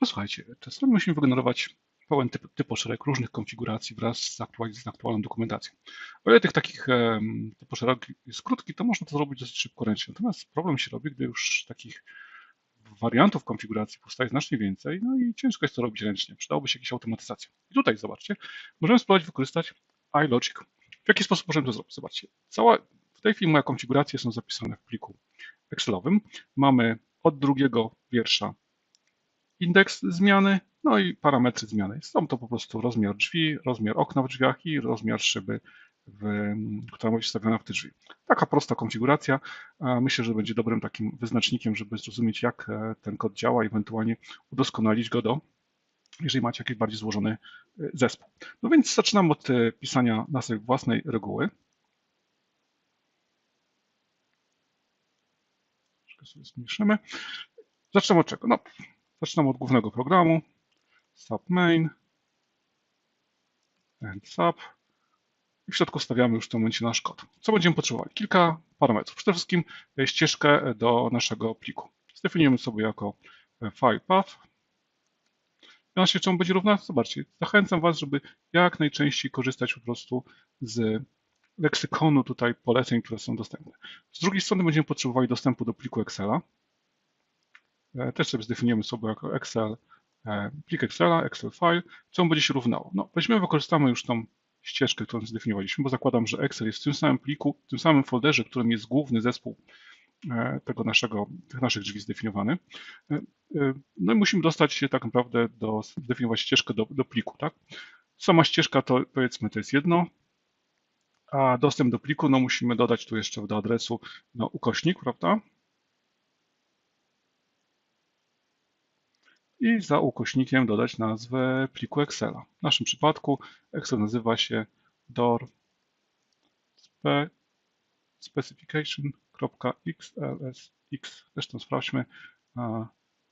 Posłuchajcie, czasami musimy wygenerować pełen typ, typoszereg różnych konfiguracji wraz z, aktual, z aktualną dokumentacją. O ile tych takich um, typoszereg jest krótki, to można to zrobić dosyć szybko ręcznie. Natomiast problem się robi, gdy już takich wariantów konfiguracji powstaje znacznie więcej, no i ciężko jest to robić ręcznie. Przydałoby się jakaś automatyzacja. I tutaj zobaczcie, możemy spróbować wykorzystać iLogic. W jaki sposób możemy to zrobić? Zobaczcie, cała, w tej chwili moje konfiguracje są zapisane w pliku Excelowym. Mamy od drugiego wiersza indeks zmiany, no i parametry zmiany. Są to po prostu rozmiar drzwi, rozmiar okna w drzwiach i rozmiar szyby, w, która być wstawiona w te drzwi. Taka prosta konfiguracja. Myślę, że będzie dobrym takim wyznacznikiem, żeby zrozumieć, jak e, ten kod działa i ewentualnie udoskonalić go do, jeżeli macie jakiś bardziej złożony e, zespół. No więc zaczynam od e, pisania naszej własnej reguły. Troszkę sobie zmniejszymy. Zaczynam od czego? No, zaczynam od głównego programu. Submain and sub i w środku stawiamy już w tym momencie nasz kod. Co będziemy potrzebowali? Kilka parametrów. Przede wszystkim e, ścieżkę do naszego pliku. Zdefiniujemy sobie jako e, file path. I ona się czemu będzie równa? Zobaczcie, zachęcam Was, żeby jak najczęściej korzystać po prostu z leksykonu tutaj poleceń, które są dostępne. Z drugiej strony będziemy potrzebowali dostępu do pliku Excela. E, też sobie zdefiniujemy sobie jako Excel, plik Excela, Excel file, co będzie się równało. No, weźmiemy, wykorzystamy już tą ścieżkę, którą zdefiniowaliśmy, bo zakładam, że Excel jest w tym samym pliku, w tym samym folderze, którym jest główny zespół e, tego naszego, tych naszych drzwi zdefiniowany. E, e, no i musimy dostać się tak naprawdę do, zdefiniować ścieżkę do, do pliku, tak? Sama ścieżka to powiedzmy to jest jedno, a dostęp do pliku, no musimy dodać tu jeszcze do adresu no, ukośnik, prawda? I za ukośnikiem dodać nazwę pliku Excela. W naszym przypadku Excel nazywa się door specification.xlsx. Zresztą sprawdźmy,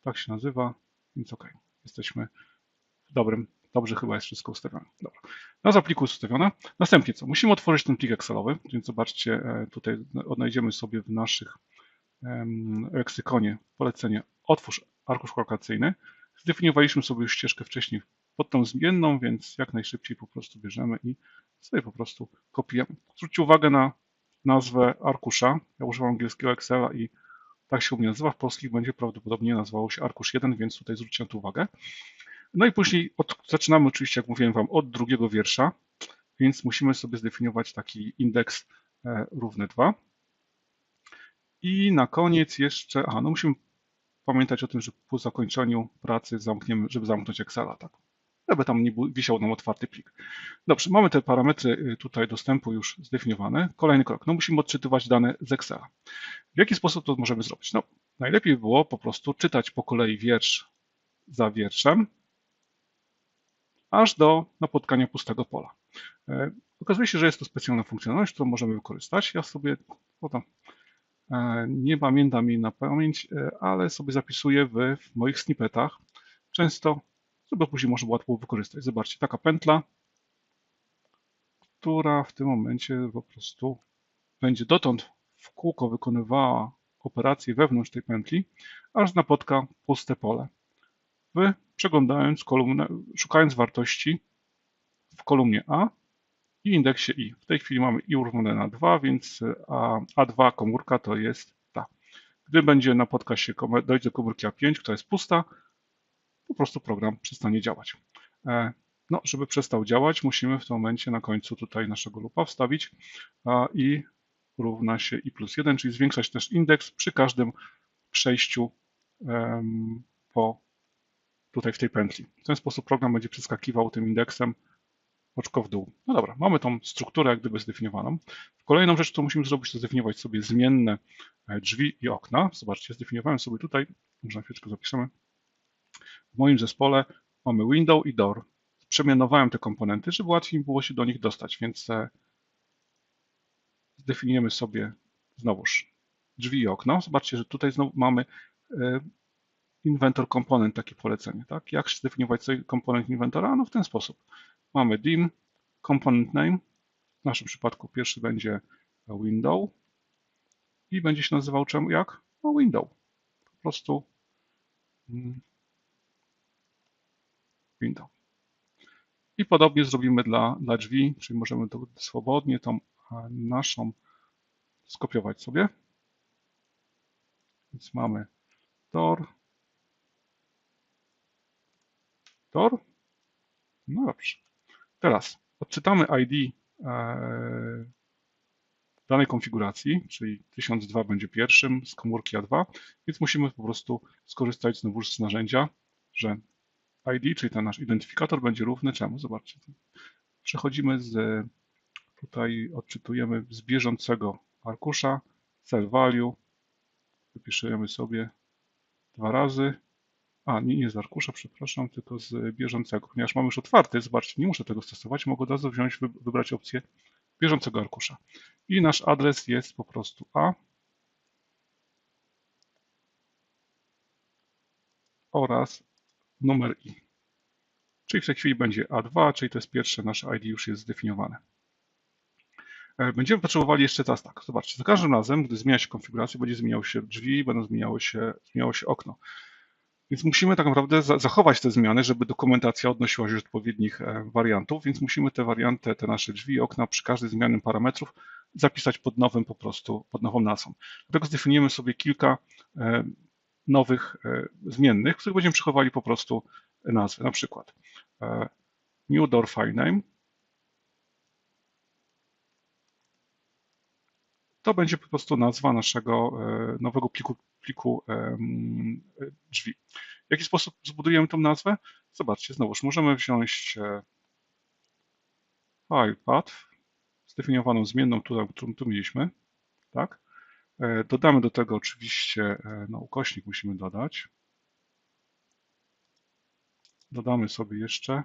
tak się nazywa, więc OK, jesteśmy w dobrym, dobrze chyba jest wszystko ustawione. Dobra. Nazwa pliku jest ustawiona. Następnie co? Musimy otworzyć ten plik Excelowy, więc zobaczcie, e, tutaj odnajdziemy sobie w naszych leksykonie polecenie otwórz arkusz kalkulacyjny. Zdefiniowaliśmy sobie już ścieżkę wcześniej pod tą zmienną, więc jak najszybciej po prostu bierzemy i sobie po prostu kopiujemy. Zwróćcie uwagę na nazwę arkusza. Ja używam angielskiego Excela i tak się u mnie nazywa. W polskich będzie prawdopodobnie nazywało się arkusz 1, więc tutaj zwróćcie na to uwagę. No i później od, zaczynamy oczywiście, jak mówiłem Wam, od drugiego wiersza, więc musimy sobie zdefiniować taki indeks e, równy 2. I na koniec jeszcze, a no musimy pamiętać o tym, że po zakończeniu pracy zamkniemy, żeby zamknąć Excela, tak? Żeby tam nie wisiał nam otwarty plik. Dobrze, mamy te parametry y, tutaj dostępu już zdefiniowane. Kolejny krok, no musimy odczytywać dane z Excela. W jaki sposób to możemy zrobić? No, najlepiej było po prostu czytać po kolei wiersz za wierszem, aż do napotkania pustego pola. E, okazuje się, że jest to specjalna funkcjonalność, którą możemy wykorzystać. Ja sobie podam E, nie pamiętam jej na pamięć, e, ale sobie zapisuję w, w moich snippetach. Często, żeby później można było łatwo wykorzystać. Zobaczcie, taka pętla, która w tym momencie po prostu będzie dotąd w kółko wykonywała operację wewnątrz tej pętli, aż napotka puste pole. Wy przeglądając kolumnę, szukając wartości w kolumnie A, i indeksie i. W tej chwili mamy i uruchomione na 2, więc A, A2 komórka to jest ta. Gdy będzie napotka się, dojdzie do komórki A5, która jest pusta, po prostu program przestanie działać. E, no, żeby przestał działać, musimy w tym momencie na końcu tutaj naszego lupa wstawić i równa się i plus 1, czyli zwiększać też indeks przy każdym przejściu po tutaj w tej pętli. W ten sposób program będzie przeskakiwał tym indeksem oczko w dół. No dobra, mamy tą strukturę jak gdyby zdefiniowaną. Kolejną rzecz, co musimy zrobić, to zdefiniować sobie zmienne e, drzwi i okna. Zobaczcie, zdefiniowałem sobie tutaj, może na chwileczkę zapiszemy. W moim zespole mamy window i door. Przemianowałem te komponenty, żeby łatwiej było się do nich dostać, więc e, zdefiniujemy sobie znowuż drzwi i okno. Zobaczcie, że tutaj znowu mamy e, inventor komponent, takie polecenie. Tak? Jak zdefiniować sobie komponent inwentora? No w ten sposób. Mamy dim, component name. W naszym przypadku pierwszy będzie window i będzie się nazywał czemu jak? No window. Po prostu mm, I podobnie zrobimy dla, dla drzwi, czyli możemy to swobodnie tą naszą skopiować sobie. Więc mamy tor, tor. No dobrze. Teraz odczytamy ID e, danej konfiguracji, czyli 1002 będzie pierwszym z komórki A2, więc musimy po prostu skorzystać znowu z narzędzia, że ID, czyli ten nasz identyfikator będzie równy czemu? Zobaczcie. Przechodzimy z, tutaj odczytujemy z bieżącego arkusza cell value, wypiszemy sobie dwa razy, a nie, nie z arkusza, przepraszam, tylko z bieżącego, ponieważ mamy już otwarty, zobaczcie, nie muszę tego stosować, mogę od razu wziąć, wybrać opcję bieżącego arkusza. I nasz adres jest po prostu A oraz numer I. Czyli w tej chwili będzie A2, czyli to jest pierwsze, nasze ID już jest zdefiniowane. E, będziemy potrzebowali jeszcze teraz tak, zobaczcie, za każdym razem, gdy zmienia się konfiguracja, będzie zmieniało się drzwi, będą zmieniały się, zmieniało się okno. Więc musimy tak naprawdę zachować te zmiany, żeby dokumentacja odnosiła się do odpowiednich e, wariantów, więc musimy te warianty, te nasze drzwi, okna przy każdej zmianie parametrów zapisać pod nowym po prostu, pod nową nazwą. Dlatego zdefiniujemy sobie kilka e, nowych zmiennych, w których będziemy przechowali po prostu nazwy, na przykład new door file name, to będzie po prostu nazwa naszego e, nowego pliku, pliku drzwi. W jaki sposób zbudujemy tą nazwę? Zobaczcie, znowuż możemy wziąć e, path, zdefiniowaną zmienną, którą, którą tu mieliśmy, tak? E, dodamy do tego oczywiście, no ukośnik musimy dodać. Dodamy sobie jeszcze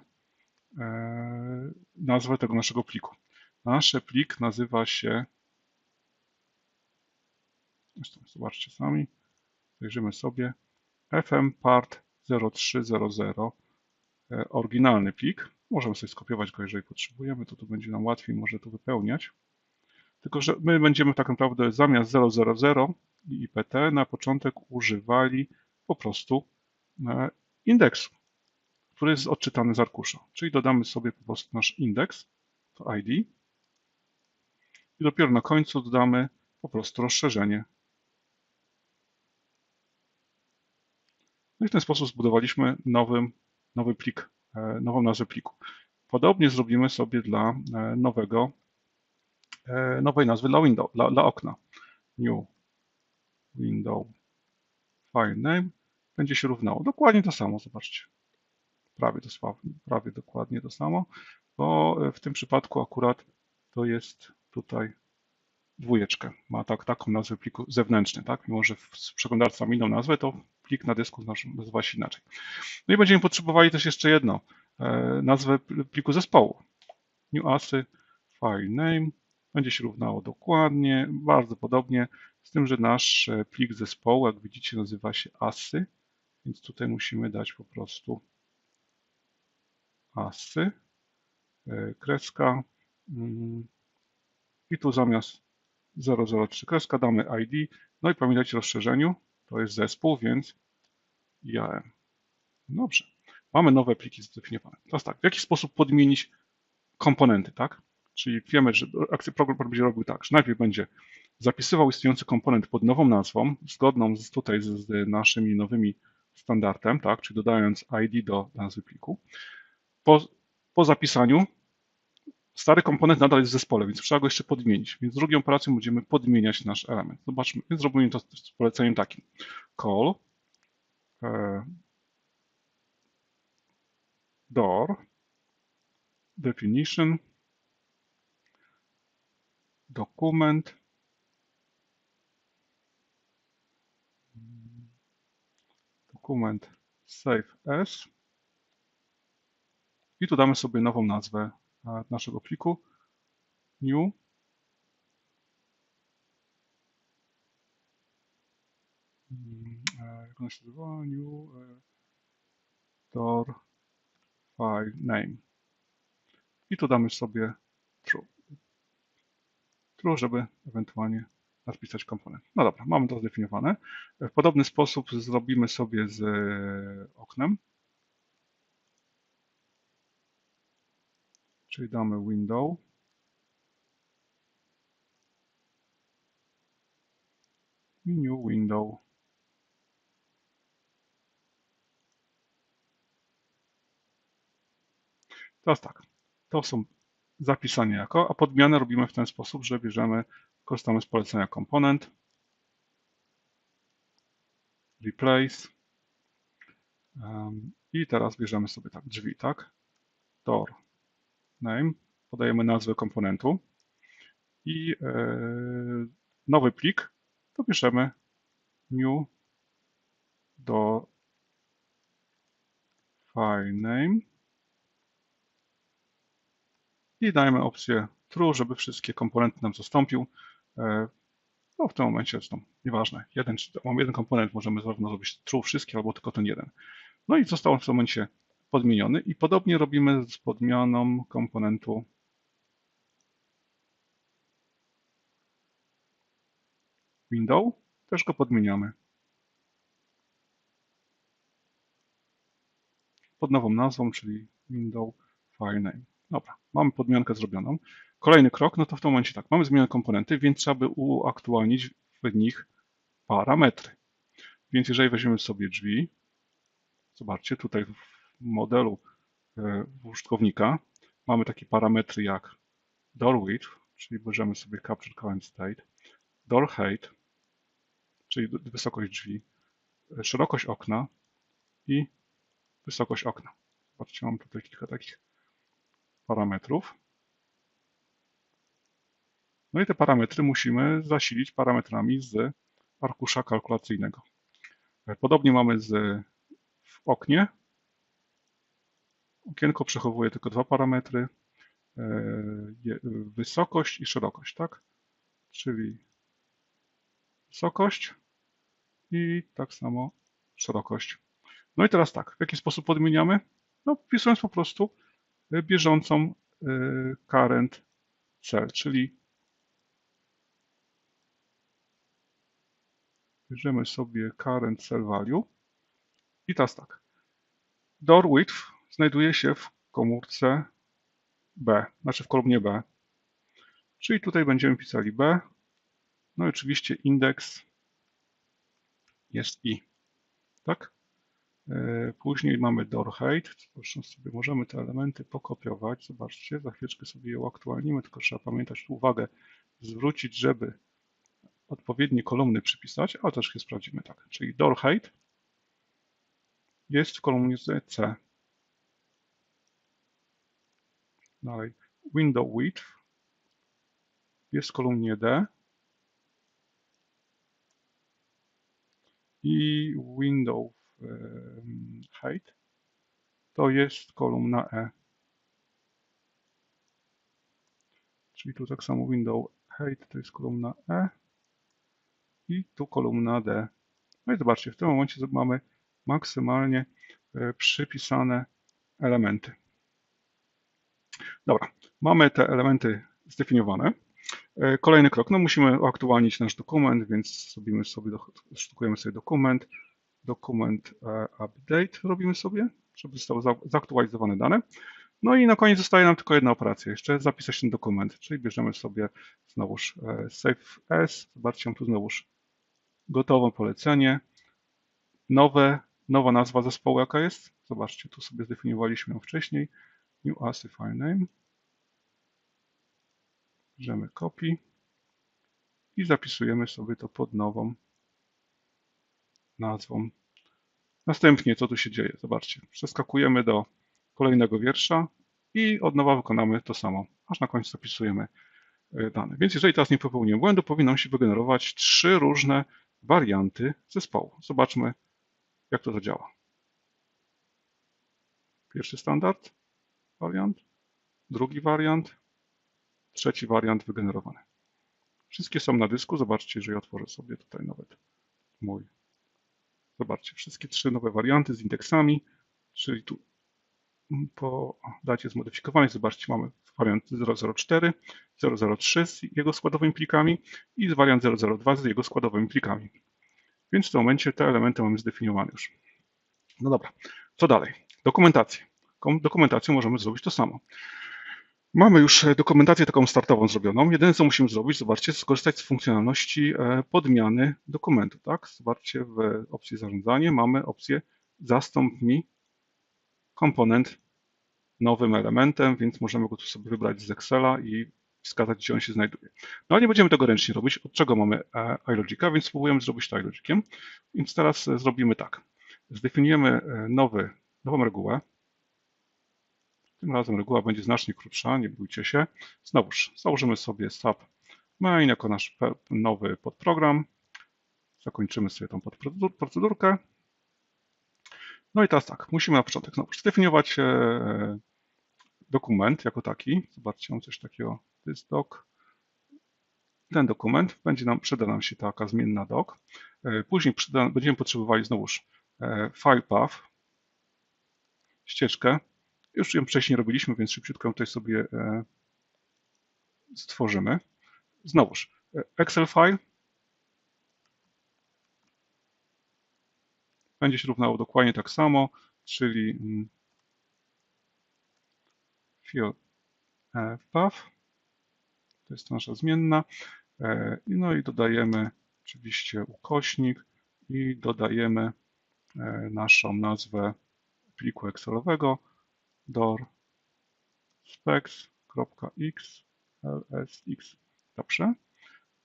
nazwę tego naszego pliku. Nasz plik nazywa się zobaczcie sami. Zajrzymy sobie. FM part 0300 e, oryginalny plik. Możemy sobie skopiować go, jeżeli potrzebujemy, to tu będzie nam łatwiej może to wypełniać. Tylko, że my będziemy tak naprawdę zamiast 000 i IPT na początek używali po prostu e, indeksu, który jest odczytany z arkusza. Czyli dodamy sobie po prostu nasz indeks, to ID i dopiero na końcu dodamy po prostu rozszerzenie No i w ten sposób zbudowaliśmy nowy, nowy plik, e, nową nazwę pliku. Podobnie zrobimy sobie dla e, nowego, e, nowej nazwy dla window, dla, dla okna. New window file name będzie się równało. Dokładnie to samo, zobaczcie. Prawie, dosłownie, prawie dokładnie to samo, bo w tym przypadku akurat to jest tutaj dwójeczkę. Ma tak, taką nazwę pliku zewnętrzny, tak? Mimo, że w przeglądarce ma inną nazwę, to plik na dysku nazywa się inaczej. No i będziemy potrzebowali też jeszcze jedno, e, nazwę pliku zespołu. New asy file name będzie się równało dokładnie, bardzo podobnie, z tym, że nasz e, plik zespołu, jak widzicie, nazywa się asy, więc tutaj musimy dać po prostu asy, e, kreska mm, i tu zamiast 003 kreska damy ID, no i pamiętajcie o rozszerzeniu, to jest zespół, więc IAM. Dobrze. Mamy nowe pliki zdefiniowane. Teraz tak, w jaki sposób podmienić komponenty, tak? Czyli wiemy, że akcja program będzie robił tak, że najpierw będzie zapisywał istniejący komponent pod nową nazwą, zgodną z, tutaj z, z naszymi nowymi standardem, tak? Czyli dodając ID do nazwy pliku. Po, po zapisaniu stary komponent nadal jest w zespole, więc trzeba go jeszcze podmienić. Więc drugą operacją będziemy podmieniać nasz element. Zobaczmy, więc zrobimy to z poleceniem takim. Call e, door definition dokument dokument save as i tu damy sobie nową nazwę naszego pliku new mm, e, jak ona się nazywa? New e, door file name. I tu damy sobie true. True, żeby ewentualnie napisać komponent. No dobra, mamy to zdefiniowane. W podobny sposób zrobimy sobie z oknem. Czyli damy window. New window. Teraz tak, to są zapisane jako, a podmianę robimy w ten sposób, że bierzemy, korzystamy z polecenia komponent, replace um, i teraz bierzemy sobie tak drzwi, tak, door name, podajemy nazwę komponentu i e, nowy plik to bierzemy new do file name i dajemy opcję true, żeby wszystkie komponenty nam zastąpił. E, No w tym momencie zresztą nieważne, jeden, mam jeden komponent, możemy zarówno zrobić true wszystkie, albo tylko ten jeden. No i został w tym momencie podmieniony i podobnie robimy z podmianą komponentu window, też go podmieniamy. Pod nową nazwą, czyli window file name. Dobra, mamy podmiankę zrobioną. Kolejny krok, no to w tym momencie tak, mamy zmienione komponenty, więc trzeba by uaktualnić w nich parametry. Więc jeżeli weźmiemy sobie drzwi, zobaczcie, tutaj modelu e, użytkownika mamy takie parametry jak door width, czyli bierzemy sobie capture current state, door height, czyli wysokość drzwi, e, szerokość okna i wysokość okna. Zobaczcie, mam tutaj kilka takich parametrów. No i te parametry musimy zasilić parametrami z arkusza kalkulacyjnego. Podobnie mamy z, w oknie. Okienko przechowuje tylko dwa parametry, e, wysokość i szerokość, tak? Czyli wysokość i tak samo szerokość. No i teraz tak, w jaki sposób podmieniamy? No, wpisując po prostu bieżącą e, current cell, czyli bierzemy sobie current cell value i teraz tak. Door width znajduje się w komórce B, znaczy w kolumnie B. Czyli tutaj będziemy pisali B. No i oczywiście indeks jest I. Tak? E, później mamy door height. Zresztą sobie możemy te elementy pokopiować. Zobaczcie, za chwileczkę sobie je uaktualnimy, tylko trzeba pamiętać tu uwagę, zwrócić, żeby odpowiednie kolumny przypisać, ale też je sprawdzimy tak. Czyli door height jest w kolumnie C. Dalej window width jest w kolumnie D. I window height to jest kolumna E. Czyli tu tak samo window height to jest kolumna E i tu kolumna D. No i zobaczcie, w tym momencie mamy maksymalnie e, przypisane elementy. Dobra, mamy te elementy zdefiniowane. E, kolejny krok, no musimy uaktualnić nasz dokument, więc zrobimy sobie, sztukujemy sobie dokument, dokument e, update robimy sobie, żeby zostały zaktualizowane dane. No i na koniec zostaje nam tylko jedna operacja, jeszcze zapisać ten dokument, czyli bierzemy sobie znowuż save as, zobaczcie, mam tu znowuż gotowe polecenie, nowe, nowa nazwa zespołu jaka jest, zobaczcie, tu sobie zdefiniowaliśmy ją wcześniej, new ASCII file name, bierzemy copy i zapisujemy sobie to pod nową nazwą. Następnie co tu się dzieje? Zobaczcie, przeskakujemy do kolejnego wiersza i od nowa wykonamy to samo, aż na końcu zapisujemy e, dane. Więc jeżeli teraz nie popełniłem błędu, powinno się wygenerować trzy różne warianty zespołu. Zobaczmy, jak to zadziała. Pierwszy standard wariant, drugi wariant, trzeci wariant wygenerowany. Wszystkie są na dysku. Zobaczcie, jeżeli otworzę sobie tutaj nawet mój. Zobaczcie, wszystkie trzy nowe warianty z indeksami, czyli tu po dacie zmodyfikowanej, zobaczcie, mamy wariant 004, 003 z jego składowymi plikami i wariant 002 z jego składowymi plikami. Więc w tym momencie te elementy mamy zdefiniowane już. No dobra, co dalej? Dokumentację. Dokumentacją możemy zrobić to samo. Mamy już e, dokumentację taką startową zrobioną. Jedyne co musimy zrobić, zobaczcie, skorzystać z funkcjonalności e, podmiany dokumentu. Tak? Zobaczcie, w opcji zarządzanie mamy opcję zastąp mi komponent nowym elementem, więc możemy go tu sobie wybrać z Excela i wskazać, gdzie on się znajduje. No ale nie będziemy tego ręcznie robić. Od czego mamy e, iLogica, więc spróbujemy zrobić to iLogiciem. Więc teraz zrobimy tak. Zdefiniujemy nowy, nową regułę. Tym razem reguła będzie znacznie krótsza, nie bójcie się. Znowuż założymy sobie sub main jako nasz nowy podprogram. Zakończymy sobie tą procedurkę. No i teraz tak, musimy na początek znowu zdefiniować e, dokument jako taki. Zobaczcie, mam coś takiego, this doc. Ten dokument, będzie nam, przyda nam się taka zmienna doc. E, później przyda, będziemy potrzebowali znowuż e, file path, ścieżkę, już ją wcześniej robiliśmy, więc szybciutko tutaj sobie e, stworzymy. Znowuż e, Excel file. Będzie się równało dokładnie tak samo, czyli mm, field e, path, to jest nasza zmienna, no i dodajemy oczywiście ukośnik i dodajemy naszą nazwę pliku Excelowego, door specs.xlsx. Dobrze.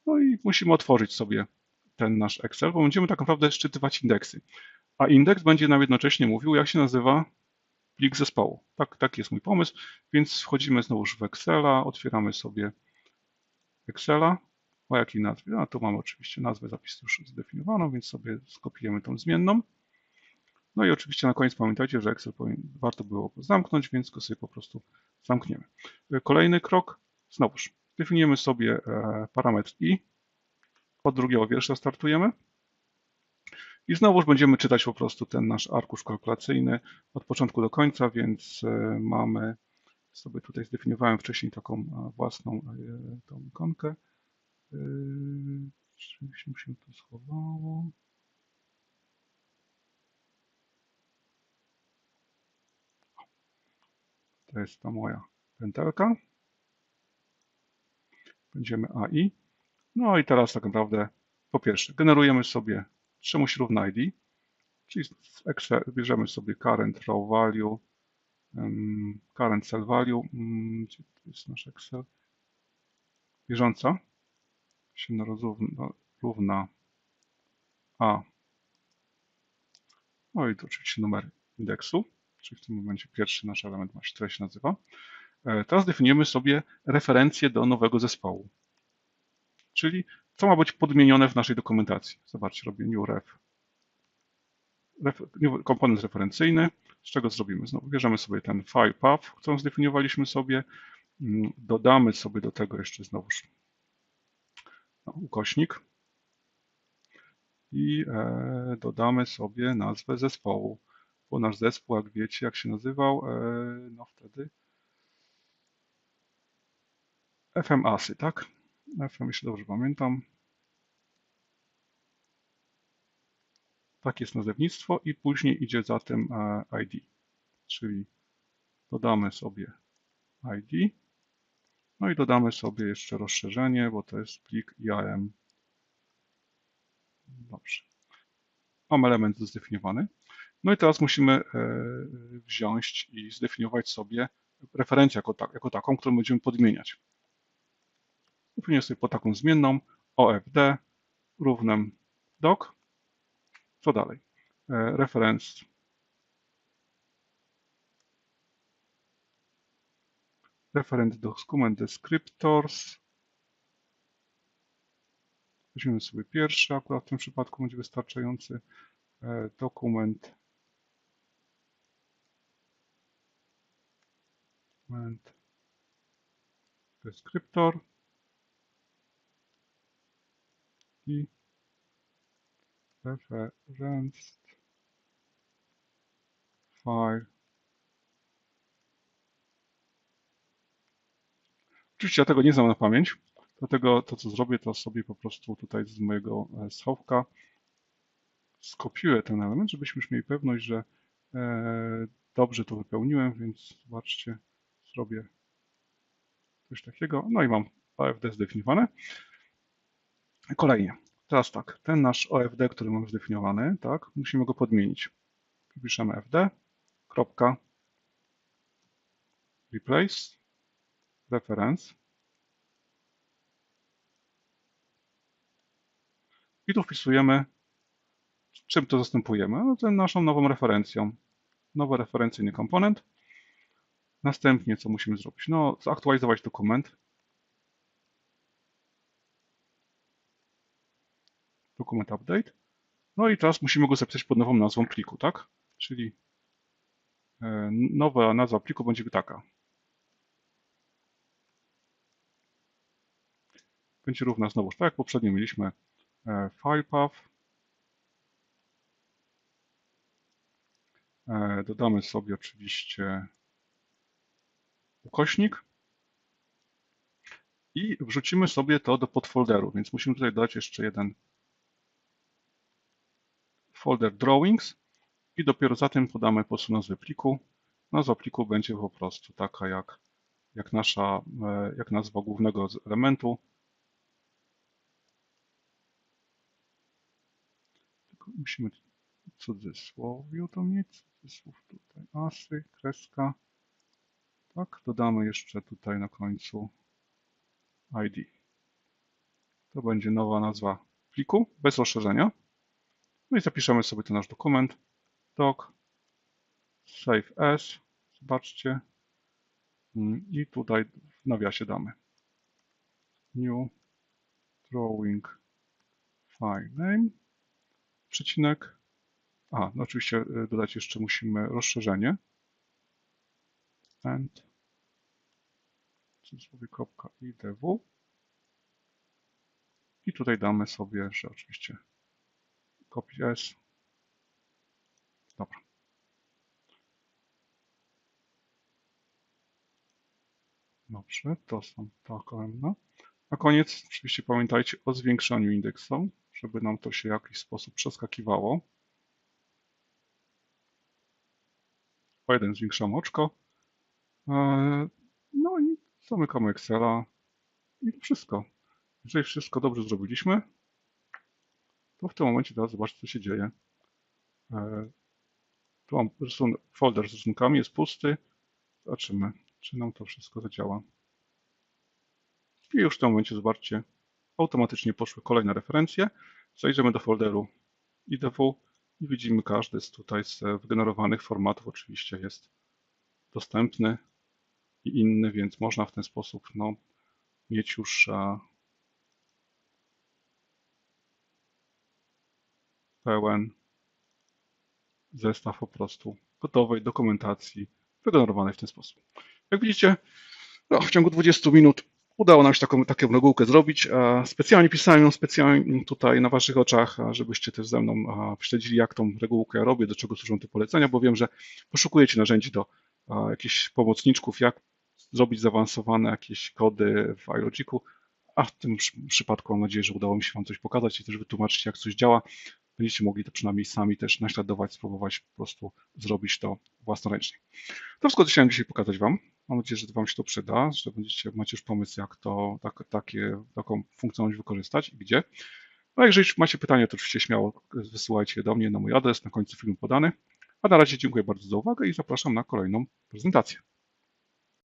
No i musimy otworzyć sobie ten nasz Excel, bo będziemy tak naprawdę szczytywać indeksy. A indeks będzie nam jednocześnie mówił, jak się nazywa plik zespołu. Tak, tak jest mój pomysł, więc wchodzimy znowu w Excela, otwieramy sobie Excela. O jakiej nazwie? A tu mamy oczywiście nazwę zapisu już zdefiniowaną, więc sobie skopiujemy tą zmienną. No i oczywiście na koniec pamiętajcie, że Excel warto było zamknąć, więc go sobie po prostu zamkniemy. Kolejny krok, znowuż definiujemy sobie e, parametr i, od drugiego wiersza startujemy i znowuż będziemy czytać po prostu ten nasz arkusz kalkulacyjny od początku do końca, więc e, mamy sobie tutaj zdefiniowałem wcześniej taką e, własną tą ikonkę. Czymś mi się tu schowało. To jest ta moja pętelka. Będziemy AI. No i teraz tak naprawdę po pierwsze generujemy sobie czemuś równa ID, czyli w Excel bierzemy sobie current row value, um, current cell value, um, gdzie to jest nasz Excel, bieżąca. Się równa, równa A, no i to oczywiście numer indeksu czyli w tym momencie pierwszy nasz element ma się, się nazywa. E, teraz definiujemy sobie referencję do nowego zespołu, czyli co ma być podmienione w naszej dokumentacji. Zobaczcie, robię new ref. ref komponent referencyjny, z czego zrobimy? Znowu bierzemy sobie ten file path, którą zdefiniowaliśmy sobie, mm, dodamy sobie do tego jeszcze znowuż no, ukośnik i e, dodamy sobie nazwę zespołu bo nasz zespół, jak wiecie, jak się nazywał, e, no wtedy FM ASY, tak? FM, jeśli dobrze pamiętam. Tak jest nazewnictwo i później idzie za tym e, ID, czyli dodamy sobie ID, no i dodamy sobie jeszcze rozszerzenie, bo to jest plik IAM. Dobrze. Mam element zdefiniowany. No i teraz musimy e, wziąć i zdefiniować sobie referencję jako, jako taką, którą będziemy podmieniać. Definiuję sobie po taką zmienną OFD równem doc. Co dalej? E, reference referent document descriptors. Weźmiemy sobie pierwszy, akurat w tym przypadku będzie wystarczający e, dokument document descriptor. I referenced file. Oczywiście ja tego nie znam na pamięć, dlatego to co zrobię, to sobie po prostu tutaj z mojego e, schowka skopiuję ten element, żebyśmy już mieli pewność, że e, dobrze to wypełniłem, więc zobaczcie, zrobię coś takiego. No i mam OFD zdefiniowane. Kolejnie, teraz tak, ten nasz OFD, który mamy zdefiniowany, tak, musimy go podmienić. Piszemy FD, kropka, replace, reference. I tu wpisujemy, czym to zastępujemy? No, naszą nową referencją. Nowy referencyjny komponent. Następnie co musimy zrobić? No, zaktualizować dokument. Dokument update. No i teraz musimy go zapisać pod nową nazwą pliku, tak? Czyli e, nowa nazwa pliku będzie taka. Będzie równa znowu, tak jak poprzednio mieliśmy e, file path. E, Dodamy sobie oczywiście ukośnik i wrzucimy sobie to do podfolderu, więc musimy tutaj dodać jeszcze jeden folder drawings i dopiero za tym podamy po prostu nazwę pliku. Nazwa pliku będzie po prostu taka jak, jak nasza, e, jak nazwa głównego elementu. Tylko musimy w cudzysłowiu to mieć, cudzysłów tutaj asy, kreska. Tak, dodamy jeszcze tutaj na końcu ID. To będzie nowa nazwa pliku bez rozszerzenia. No i zapiszemy sobie ten nasz dokument. Doc, save as, zobaczcie. Mm, I tutaj w nawiasie damy new drawing file name, przecinek. A, no oczywiście y, dodać jeszcze musimy rozszerzenie. And cudzysłowie.idw i tutaj damy sobie, że oczywiście copy as. Dobra. Dobrze, to są ta kolumna. Na koniec oczywiście pamiętajcie o zwiększaniu indeksu, żeby nam to się w jakiś sposób przeskakiwało. O jeden zwiększamy oczko. Zamykamy Excela i wszystko. Jeżeli wszystko dobrze zrobiliśmy, to w tym momencie teraz zobaczcie, co się dzieje. E, tu mam folder z rysunkami, jest pusty. Zobaczymy, czy nam to wszystko zadziała. I już w tym momencie, zobaczcie, automatycznie poszły kolejne referencje. Zajrzymy do folderu IDW i widzimy każdy z tutaj z wygenerowanych formatów oczywiście jest dostępny i inny, więc można w ten sposób no, mieć już pełen zestaw po prostu gotowej dokumentacji wygenerowanej w ten sposób. Jak widzicie, no, w ciągu 20 minut udało nam się taką, taką regułkę zrobić. Specjalnie pisałem ją specjalnie tutaj na Waszych oczach, żebyście też ze mną śledzili, jak tą regułkę robię, do czego służą te polecenia, bo wiem, że poszukujecie narzędzi do jakichś pomocniczków, jak zrobić zaawansowane jakieś kody w iLogicu, a w tym przypadku mam nadzieję, że udało mi się Wam coś pokazać i też wytłumaczyć, jak coś działa. Będziecie mogli to przynajmniej sami też naśladować, spróbować po prostu zrobić to własnoręcznie. To wszystko chciałem dzisiaj pokazać Wam. Mam nadzieję, że Wam się to przyda, że będziecie macie już pomysł, jak to, tak, takie, taką funkcjonalność wykorzystać i gdzie. No, jeżeli macie pytania, to oczywiście śmiało wysyłajcie je do mnie na mój adres, na końcu filmu podany. A na razie dziękuję bardzo za uwagę i zapraszam na kolejną prezentację.